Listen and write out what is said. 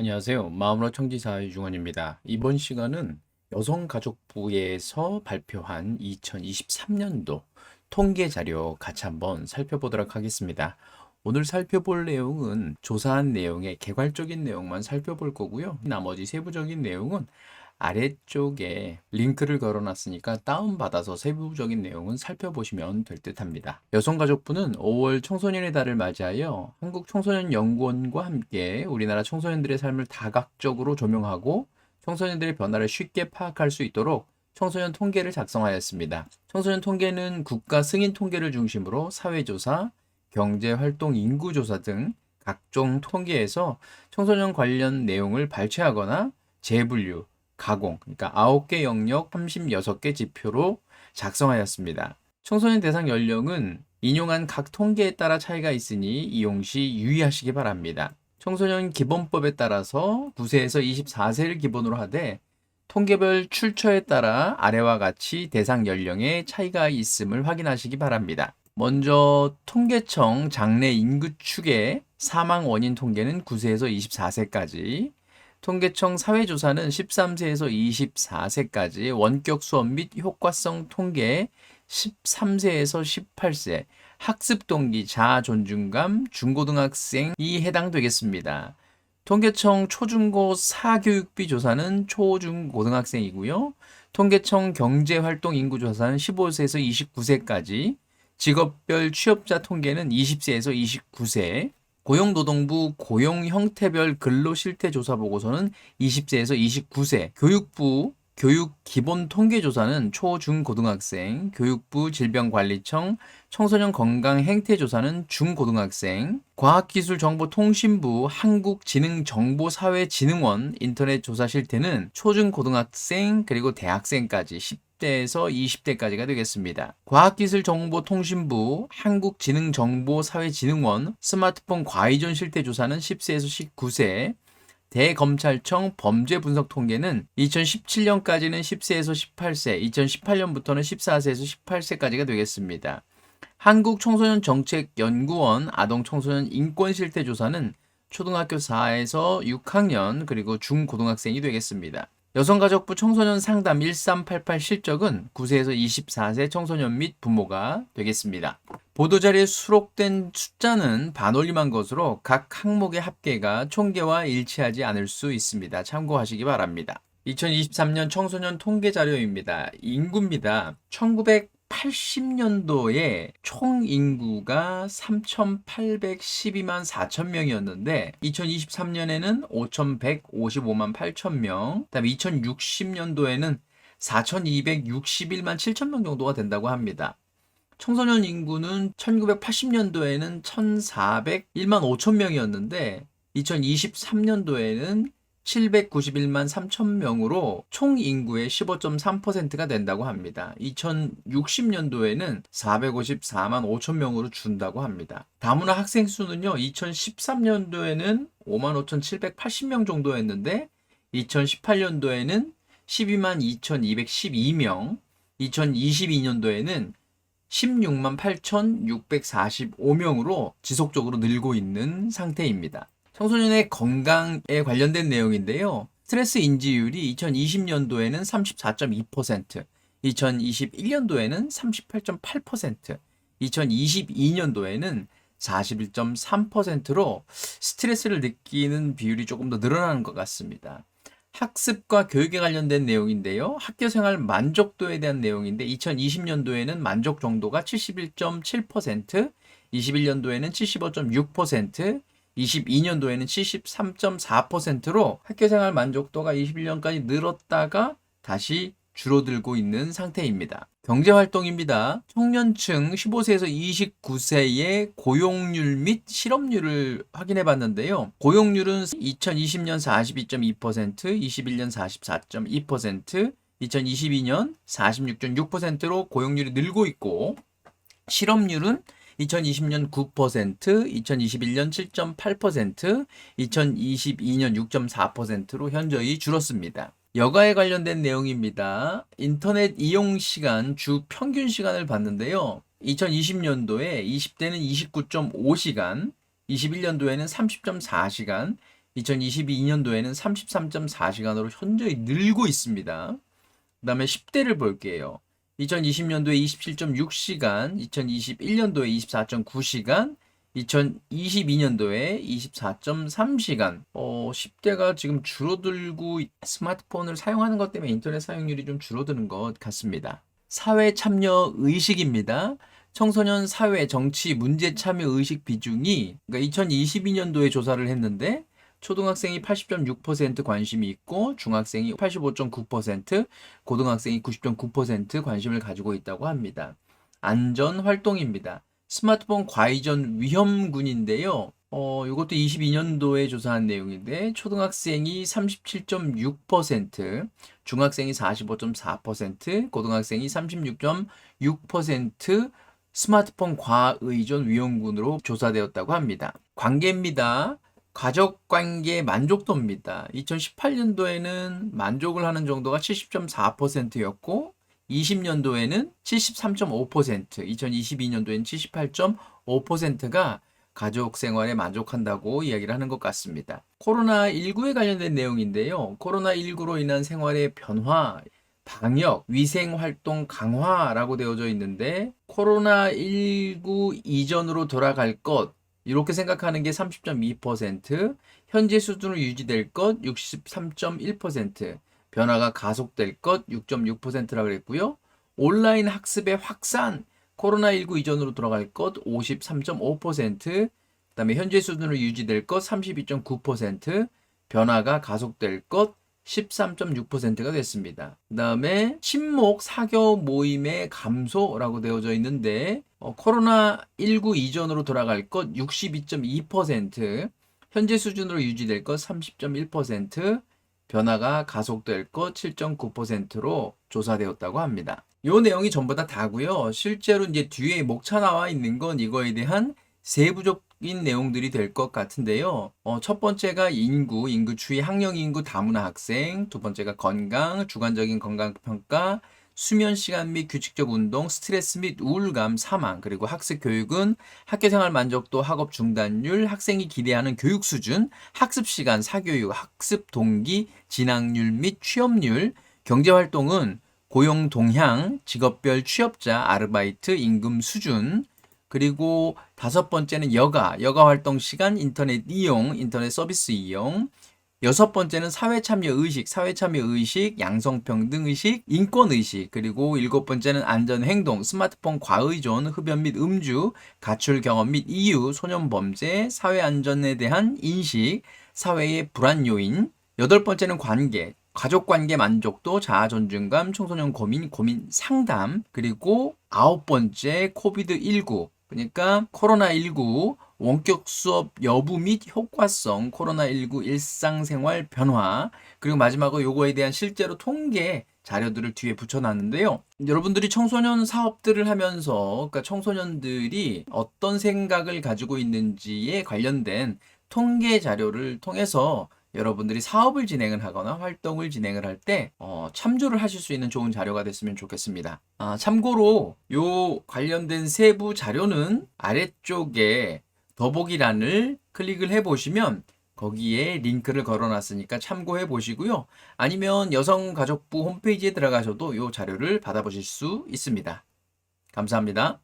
안녕하세요. 마음으로 청지사 유중원입니다. 이번 시간은 여성가족부에서 발표한 2023년도 통계 자료 같이 한번 살펴보도록 하겠습니다. 오늘 살펴볼 내용은 조사한 내용의 개괄적인 내용만 살펴볼 거고요. 나머지 세부적인 내용은 아래쪽에 링크를 걸어놨으니까 다운받아서 세부적인 내용은 살펴보시면 될 듯 합니다. 여성가족부는 5월 청소년의 달을 맞이하여 한국청소년연구원과 함께 우리나라 청소년들의 삶을 다각적으로 조명하고 청소년들의 변화를 쉽게 파악할 수 있도록 청소년 통계를 작성하였습니다. 청소년 통계는 국가 승인 통계를 중심으로 사회조사, 경제활동 인구조사 등 각종 통계에서 청소년 관련 내용을 발췌하거나 재분류, 가공, 그러니까 9개 영역 36개 지표로 작성하였습니다. 청소년 대상 연령은 인용한 각 통계에 따라 차이가 있으니 이용 시 유의하시기 바랍니다. 청소년 기본법에 따라서 9세에서 24세를 기본으로 하되 통계별 출처에 따라 아래와 같이 대상 연령에 차이가 있음을 확인하시기 바랍니다. 먼저 통계청 장래 인구 축의 사망 원인 통계는 9세에서 24세까지, 통계청 사회조사는 13세에서 24세까지 원격 수업 및 효과성 통계 13세에서 18세 학습 동기 자아 존중감 중고등학생이 해당되겠습니다. 통계청 초중고 사교육비 조사는 초중고등학생이고요. 통계청 경제활동 인구 조사는 15세에서 29세까지 직업별 취업자 통계는 20세에서 29세 고용노동부 고용 형태별 근로 실태 조사 보고서는 20세에서 29세, 교육부 교육 기본 통계 조사는 초, 중, 고등학생, 교육부 질병관리청 청소년 건강 행태 조사는 중 고등학생, 과학기술정보통신부 한국지능정보사회진흥원 인터넷 조사 실태는 초 중 고등학생 그리고 대학생까지 10 대에서 20대까지가 되겠습니다. 과학기술정보통신부 한국지능정보사회진흥원 스마트폰 과의존 실태 조사는 10세에서 19세, 대검찰청 범죄분석 통계는 2017년까지는 10세에서 18세, 2018년부터는 14세에서 18세까지가 되겠습니다. 한국청소년정책연구원 아동청소년 인권실태조사는 초등학교 4에서 6학년 그리고 중고등학생이 되겠습니다. 여성가족부 청소년 상담 1388 실적은 9세에서 24세 청소년 및 부모가 되겠습니다. 보도자료에 수록된 숫자는 반올림한 것으로 각 항목의 합계가 총계와 일치하지 않을 수 있습니다. 참고하시기 바랍니다. 2023년 청소년 통계 자료입니다. 인구입니다. 1980년도에 총 인구가 3,812만 4천 명이었는데 2023년에는 5,155만 8천 명, 그다음에 2060년도에는 4,261만 7천 명 정도가 된다고 합니다. 청소년 인구는 1980년도에는 1,401만 5천 명이었는데 2023년도에는 791만 3천 명으로 총 인구의 15.3%가 된다고 합니다. 2060년도에는 454만 5천 명으로 준다고 합니다. 다문화 학생 수는요, 2013년도에는 5만 5,780명 정도였는데 2018년도에는 12만 2,212명, 2022년도에는 16만 8,645명으로 지속적으로 늘고 있는 상태입니다. 청소년의 건강에 관련된 내용인데요. 스트레스 인지율이 2020년도에는 34.2%, 2021년도에는 38.8%, 2022년도에는 41.3%로 스트레스를 느끼는 비율이 조금 더 늘어나는 것 같습니다. 학습과 교육에 관련된 내용인데요. 학교 생활 만족도에 대한 내용인데 2020년도에는 만족 정도가 71.7%, 21년도에는 75.6%, 22년도에는 73.4%로 학교생활 만족도가 21년까지 늘었다가 다시 줄어들고 있는 상태입니다. 경제활동입니다. 청년층 15세에서 29세의 고용률 및 실업률을 확인해 봤는데요. 고용률은 2020년 42.2%, 21년 44.2%, 2022년 46.6%로 고용률이 늘고 있고 실업률은 2020년 9%, 2021년 7.8%, 2022년 6.4%로 현저히 줄었습니다. 여가에 관련된 내용입니다. 인터넷 이용 시간 주 평균 시간을 봤는데요. 2020년도에 20대는 29.5시간, 21년도에는 30.4시간, 2022년도에는 33.4시간으로 현저히 늘고 있습니다. 그 다음에 10대를 볼게요. 2020년도에 27.6시간, 2021년도에 24.9시간, 2022년도에 24.3시간. 어, 10대가 지금 줄어들고 있- 스마트폰을 사용하는 것 때문에 인터넷 사용률이 좀 줄어드는 것 같습니다. 사회 참여 의식입니다. 청소년 사회 정치 문제 참여 의식 비중이 그러니까 2022년도에 조사를 했는데 초등학생이 80.6% 관심이 있고 중학생이 85.9%, 고등학생이 90.9% 관심을 가지고 있다고 합니다. 안전 활동입니다. 스마트폰 과의전 위험군인데요. 어, 이것도 22년도에 조사한 내용인데 초등학생이 37.6%, 중학생이 45.4%, 고등학생이 36.6% 스마트폰 과의존 위험군으로 조사되었다고 합니다. 관계입니다. 가족 관계 만족도입니다. 2018년도에는 만족을 하는 정도가 70.4%였고 20년도에는 73.5%, 2022년도에는 78.5%가 가족 생활에 만족한다고 이야기를 하는 것 같습니다. 코로나19에 관련된 내용인데요. 코로나19로 인한 생활의 변화, 방역, 위생 활동 강화라고 되어져 있는데 코로나19 이전으로 돌아갈 것 이렇게 생각하는 게 30.2%, 현재 수준으로 유지될 것 63.1%, 변화가 가속될 것 6.6%라고 그랬고요. 온라인 학습의 확산, 코로나19 이전으로 돌아갈 것 53.5%, 그다음에 현재 수준으로 유지될 것 32.9%, 변화가 가속될 것 13.6%가 됐습니다. 그 다음에 친목 사교 모임의 감소라고 되어져 있는데 어, 코로나19 이전으로 돌아갈 것 62.2%, 현재 수준으로 유지될 것 30.1%, 변화가 가속될 것 7.9%로 조사되었다고 합니다. 이 내용이 전부 다 다고요. 실제로 이제 뒤에 목차 나와 있는 건 이거에 대한 세부적 인 내용들이 될 것 같은데요. 어, 첫 번째가 인구, 인구 추이, 학령 인구 다문화 학생. 두 번째가 건강, 주관적인 건강 평가, 수면 시간 및 규칙적 운동, 스트레스 및 우울감, 사망, 그리고 학습 교육은 학교 생활 만족도, 학업 중단율, 학생이 기대하는 교육 수준, 학습 시간, 사교육, 학습 동기, 진학률 및 취업률, 경제 활동은 고용 동향, 직업별 취업자, 아르바이트, 임금 수준, 그리고 다섯 번째는 여가, 여가 활동 시간, 인터넷 이용, 인터넷 서비스 이용. 여섯 번째는 사회 참여 의식, 사회 참여 의식, 양성 평등 의식, 인권 의식. 그리고 일곱 번째는 안전 행동, 스마트폰 과의존, 흡연 및 음주, 가출 경험 및 이유, 소년 범죄, 사회 안전에 대한 인식, 사회의 불안 요인. 여덟 번째는 관계, 가족 관계 만족도, 자아 존중감, 청소년 고민, 고민 상담, 그리고 아홉 번째 코비드 19. 그러니까 코로나19 원격 수업 여부 및 효과성, 코로나19 일상생활 변화, 그리고 마지막으로 요거에 대한 실제로 통계 자료들을 뒤에 붙여놨는데요. 여러분들이 청소년 사업들을 하면서, 그러니까 청소년들이 어떤 생각을 가지고 있는지에 관련된 통계 자료를 통해서 여러분들이 사업을 진행을 하거나 활동을 진행을 할때 어, 참조를 하실 수 있는 좋은 자료가 됐으면 좋겠습니다. 아, 참고로 요 관련된 세부 자료는 아래쪽에 더보기란을 클릭을 해 보시면 거기에 링크를 걸어 놨으니까 참고해 보시고요. 아니면 여성가족부 홈페이지에 들어가셔도 요 자료를 받아보실 수 있습니다. 감사합니다.